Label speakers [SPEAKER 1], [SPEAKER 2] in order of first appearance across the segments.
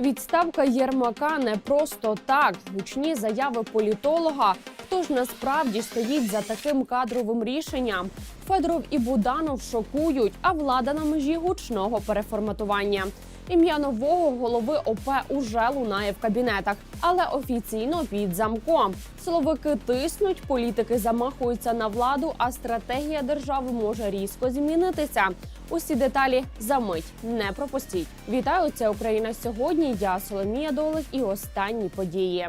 [SPEAKER 1] Відставка Єрмака не просто так. Гучні заяви політолога. Хто ж насправді стоїть за таким кадровим рішенням? Федоров і Буданов шокують, а влада на межі гучного переформатування. Ім'я нового голови ОП уже лунає в кабінетах, але офіційно під замком. Силовики тиснуть, політики замахуються на владу, а стратегія держави може різко змінитися. Усі деталі за мить не пропустіть. Вітаю, це Україна сьогодні. Я Соломія Долик і останні події.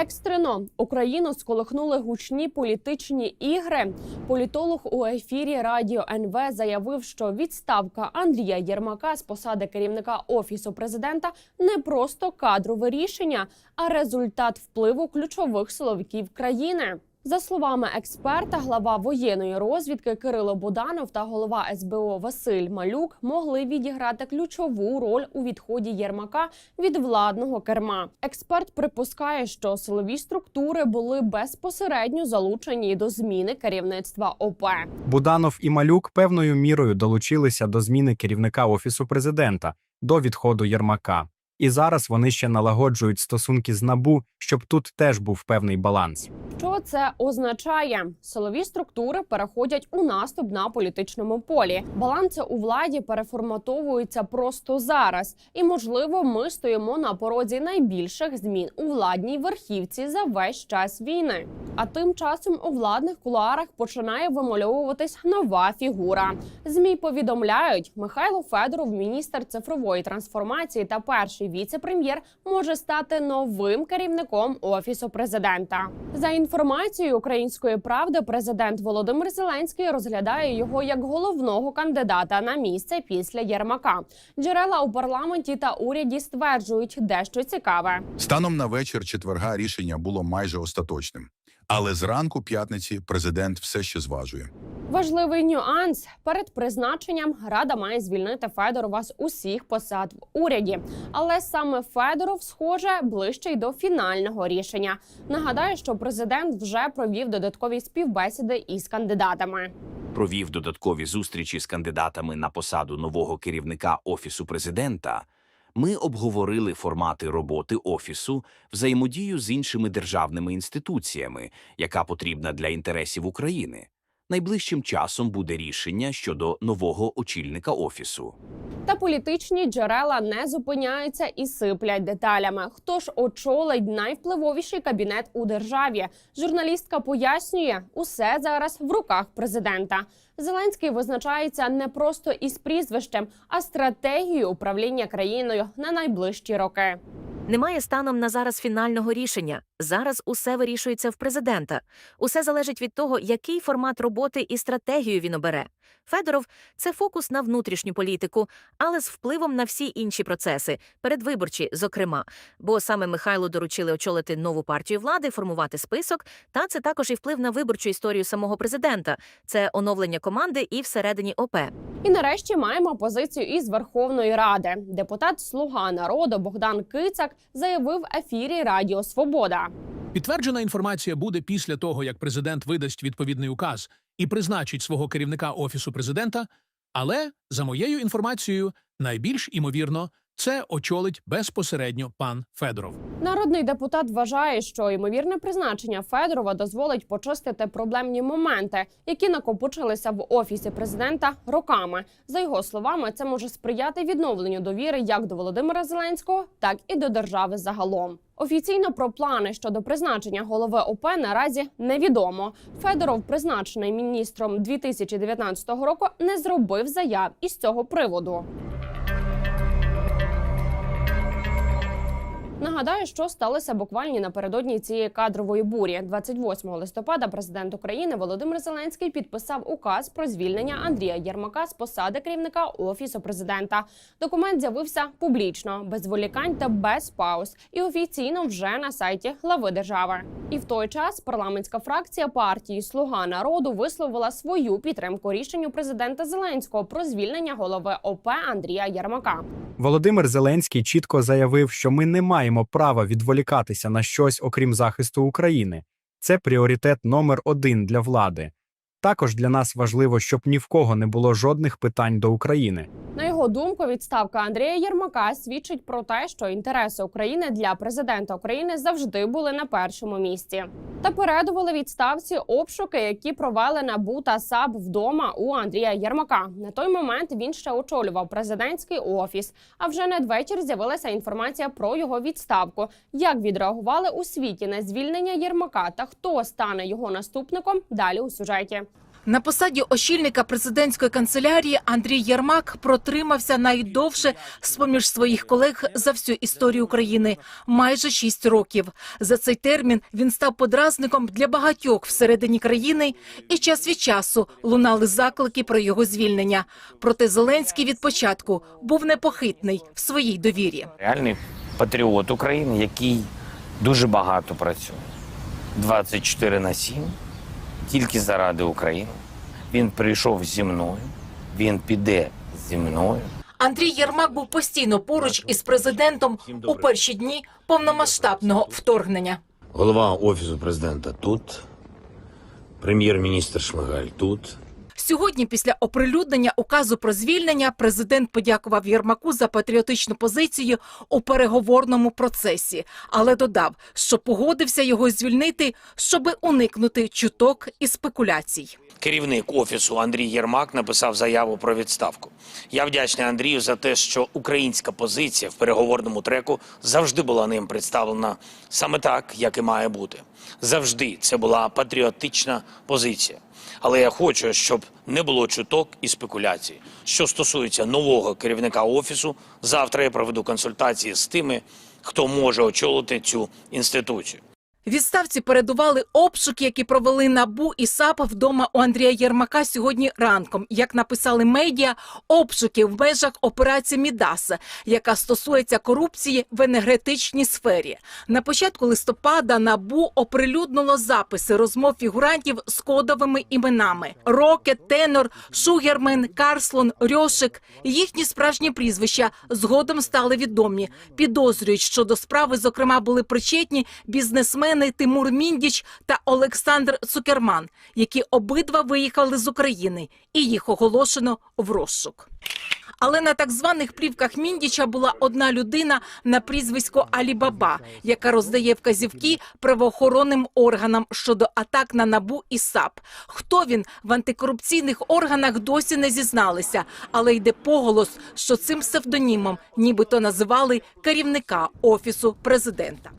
[SPEAKER 1] Екстрено Україну сколихнули гучні політичні ігри. Політолог у ефірі Радіо НВ заявив, що відставка Андрія Єрмака з посади керівника офісу президента не просто кадрове рішення, а результат впливу ключових силовиків країни. За словами експерта, глава воєнної розвідки Кирило Буданов та голова СБО Василь Малюк могли відіграти ключову роль у відході Єрмака від владного керма. Експерт припускає, що силові структури були безпосередньо залучені до зміни керівництва ОП.
[SPEAKER 2] Буданов і Малюк певною мірою долучилися до зміни керівника офісу президента до відходу Єрмака. І зараз вони ще налагоджують стосунки з набу, щоб тут теж був певний баланс.
[SPEAKER 1] Що це означає? Силові структури переходять у наступ на політичному полі. Баланси у владі переформатовуються просто зараз, і можливо, ми стоїмо на порозі найбільших змін у владній верхівці за весь час війни. А тим часом у владних кулуарах починає вимальовуватись нова фігура. Змі повідомляють, Михайло Федоров, міністр цифрової трансформації та перший віце-прем'єр, може стати новим керівником офісу президента. За інформацією української правди, президент Володимир Зеленський розглядає його як головного кандидата на місце після Єрмака. Джерела у парламенті та уряді стверджують дещо цікаве.
[SPEAKER 3] Станом на вечір четверга рішення було майже остаточним. Але зранку п'ятниці президент все ще зважує.
[SPEAKER 1] Важливий нюанс перед призначенням рада має звільнити Федорова з усіх посад в уряді. Але саме Федоров, схоже, ближче й до фінального рішення. Нагадаю, що президент вже провів додаткові співбесіди із кандидатами.
[SPEAKER 4] провів додаткові зустрічі з кандидатами на посаду нового керівника офісу президента. Ми обговорили формати роботи офісу, взаємодію з іншими державними інституціями, яка потрібна для інтересів України. Найближчим часом буде рішення щодо нового очільника офісу.
[SPEAKER 1] Та політичні джерела не зупиняються і сиплять деталями. Хто ж очолить найвпливовіший кабінет у державі? Журналістка пояснює, усе зараз в руках президента. Зеленський визначається не просто із прізвищем, а стратегією управління країною на найближчі роки.
[SPEAKER 5] Немає станом на зараз фінального рішення. Зараз усе вирішується в президента. Усе залежить від того, який формат роботи і стратегію він обере. Федоров це фокус на внутрішню політику, але з впливом на всі інші процеси, передвиборчі, зокрема. Бо саме Михайлу доручили очолити нову партію влади, формувати список. Та це також і вплив на виборчу історію самого президента. Це оновлення команди і всередині ОП.
[SPEAKER 1] І нарешті маємо позицію із Верховної Ради. Депутат Слуга народу Богдан Кицак заявив ефірі Радіо Свобода.
[SPEAKER 6] Підтверджена інформація буде після того, як президент видасть відповідний указ і призначить свого керівника офісу президента. Але за моєю інформацією, найбільш імовірно, це очолить безпосередньо пан Федоров.
[SPEAKER 1] Народний депутат вважає, що ймовірне призначення Федорова дозволить почистити проблемні моменти, які накопичилися в офісі президента роками. За його словами, це може сприяти відновленню довіри як до Володимира Зеленського, так і до держави загалом. Офіційно про плани щодо призначення голови ОП наразі невідомо. Федоров, призначений міністром 2019 року, не зробив заяв із цього приводу. Нагадаю, що сталося буквально напередодні цієї кадрової бурі. 28 листопада президент України Володимир Зеленський підписав указ про звільнення Андрія Єрмака з посади керівника офісу президента. Документ з'явився публічно, без волікань та без пауз, і офіційно вже на сайті глави держави. І в той час парламентська фракція партії Слуга народу висловила свою підтримку рішенню президента Зеленського про звільнення голови ОП Андрія Єрмака.
[SPEAKER 2] Володимир Зеленський чітко заявив, що ми не маємо права відволікатися на щось окрім захисту України. Це пріоритет номер один для влади. Також для нас важливо, щоб ні в кого не було жодних питань до України.
[SPEAKER 1] Його думку, відставка Андрія Єрмака свідчить про те, що інтереси України для президента України завжди були на першому місці. Та передували відставці обшуки, які провели НАБУ та САП вдома у Андрія Єрмака. На той момент він ще очолював президентський офіс. А вже надвечір з'явилася інформація про його відставку. Як відреагували у світі на звільнення Єрмака та хто стане його наступником? Далі у сюжеті.
[SPEAKER 7] На посаді очільника президентської канцелярії Андрій Єрмак протримався найдовше з поміж своїх колег за всю історію України майже шість років. За цей термін він став подразником для багатьох всередині країни, і час від часу лунали заклики про його звільнення. Проте Зеленський від початку був непохитний в своїй довірі.
[SPEAKER 8] реальний патріот України, який дуже багато працює. 24 на 7, тільки заради України. Він прийшов зі мною, він піде зі мною.
[SPEAKER 7] Андрій Єрмак був постійно поруч із президентом у перші дні повномасштабного вторгнення.
[SPEAKER 8] Голова офісу президента тут, прем'єр-міністр Шмигаль тут.
[SPEAKER 7] Сьогодні, після оприлюднення указу про звільнення, президент подякував Єрмаку за патріотичну позицію у переговорному процесі, але додав, що погодився його звільнити, щоби уникнути чуток і спекуляцій.
[SPEAKER 8] Керівник офісу Андрій Єрмак написав заяву про відставку. Я вдячний Андрію за те, що українська позиція в переговорному треку завжди була ним представлена саме так, як і має бути. Завжди це була патріотична позиція. Але я хочу, щоб не було чуток і спекуляцій. Що стосується нового керівника офісу, завтра я проведу консультації з тими, хто може очолити цю інституцію.
[SPEAKER 7] Відставці передували обшуки, які провели НАБУ і САП вдома у Андрія Єрмака сьогодні ранком. Як написали медіа, обшуки в межах операції Мідаса, яка стосується корупції в енергетичній сфері. На початку листопада НАБУ оприлюднило записи розмов фігурантів з кодовими іменами: Рокет, Тенор, Шугермен, Карслон, Рьошик. Їхні справжні прізвища згодом стали відомі. Підозрюють, що до справи, зокрема, були причетні бізнесмени Тимур Міндіч та Олександр Цукерман, які обидва виїхали з України, і їх оголошено в розшук. Але на так званих плівках Міндіча була одна людина на прізвисько Алібаба, яка роздає вказівки правоохоронним органам щодо атак на набу і САП. Хто він в антикорупційних органах досі не зізналися, але йде поголос, що цим псевдонімом нібито називали керівника офісу президента.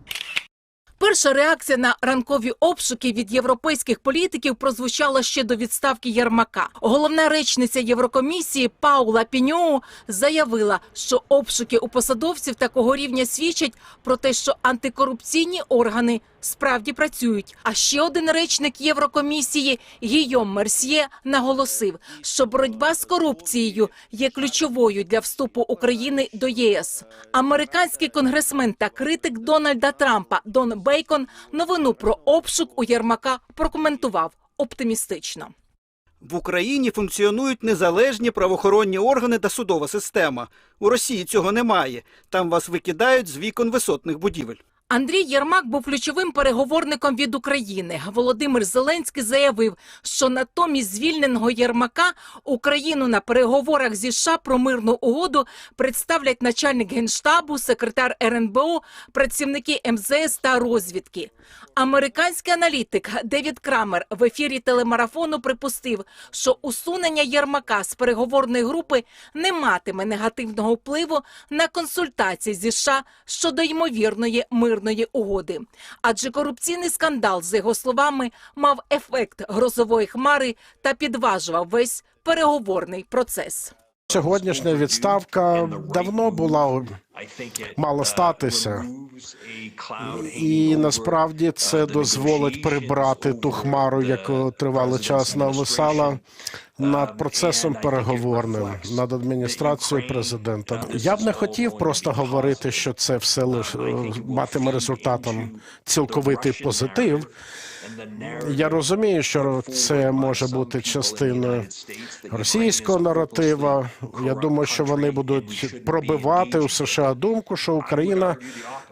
[SPEAKER 7] Перша реакція на ранкові обшуки від європейських політиків прозвучала ще до відставки Єрмака. Головна речниця Єврокомісії Паула Піньоу заявила, що обшуки у посадовців такого рівня свідчать про те, що антикорупційні органи справді працюють. А ще один речник Єврокомісії Гійом Мерсьє наголосив, що боротьба з корупцією є ключовою для вступу України до ЄС. Американський конгресмен та критик Дональда Трампа Дон Бейкон новину про обшук у Єрмака прокоментував оптимістично.
[SPEAKER 9] В Україні функціонують незалежні правоохоронні органи та судова система. У Росії цього немає. Там вас викидають з вікон висотних будівель.
[SPEAKER 7] Андрій Єрмак був ключовим переговорником від України. Володимир Зеленський заявив, що натомість звільненого Єрмака Україну на переговорах зі США про мирну угоду представлять начальник генштабу, секретар РНБО, працівники МЗС та розвідки. Американський аналітик Девід Крамер в ефірі телемарафону припустив, що усунення Єрмака з переговорної групи не матиме негативного впливу на консультації зі США щодо ймовірної мирної угоди. Адже корупційний скандал, за його словами, мав ефект грозової хмари та підважував весь переговорний процес.
[SPEAKER 10] Сьогоднішня відставка давно була мала статися, і насправді це дозволить прибрати ту хмару, яку тривалий час нависала над процесом переговорним, над адміністрацією президента. Я б не хотів просто говорити, що це все лише матиме результатом цілковитий позитив. Я розумію, що це може бути частиною російського наратива. Я думаю, що вони будуть пробивати у США думку, що Україна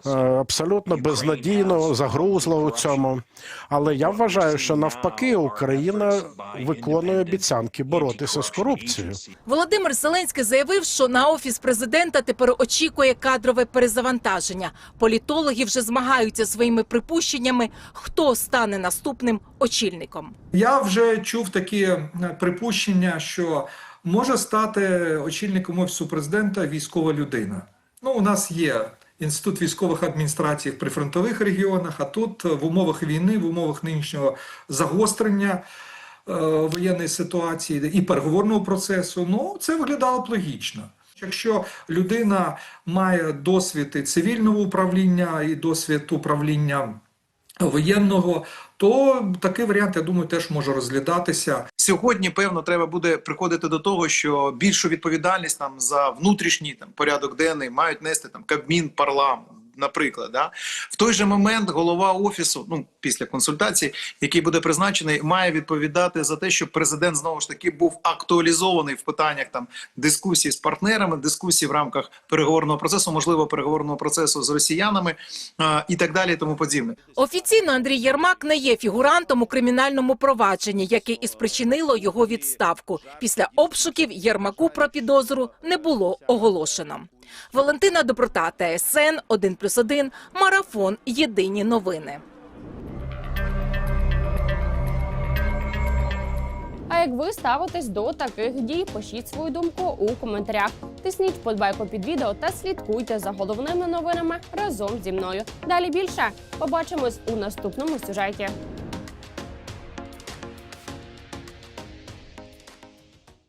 [SPEAKER 10] е, абсолютно безнадійно загрузла у цьому. Але я вважаю, що навпаки Україна виконує обіцянки боротися з корупцією.
[SPEAKER 7] Володимир Зеленський заявив, що на офіс президента тепер очікує кадрове перезавантаження. Політологи вже змагаються своїми припущеннями, хто стане наступним очільником.
[SPEAKER 11] Я вже чув такі е, припущення, що може стати очільником офісу президента військова людина. Ну, у нас є інститут військових адміністрацій в прифронтових регіонах, а тут в умовах війни, в умовах нинішнього загострення воєнної ситуації і переговорного процесу, ну це виглядало б логічно. Якщо людина має досвід і цивільного управління, і досвід управління воєнного, то такий варіант, я думаю, теж може розглядатися.
[SPEAKER 12] Сьогодні, певно, треба буде приходити до того, що більшу відповідальність там за внутрішній там порядок денний мають нести там Кабмін, парламент. Наприклад, да в той же момент голова офісу, ну після консультацій, який буде призначений, має відповідати за те, щоб президент знову ж таки був актуалізований в питаннях там дискусії з партнерами, дискусії в рамках переговорного процесу, можливо, переговорного процесу з росіянами а, і так далі, тому подібне.
[SPEAKER 7] Офіційно Андрій Єрмак не є фігурантом у кримінальному провадженні, яке і спричинило його відставку. Після обшуків Єрмаку про підозру не було оголошено. Валентина Доброта, ТСН 1+,1, Марафон. Єдині новини.
[SPEAKER 1] Як ви ставитесь до таких дій? Пишіть свою думку у коментарях. Тисніть подбайку під відео та слідкуйте за головними новинами разом зі мною. Далі більше побачимось у наступному сюжеті.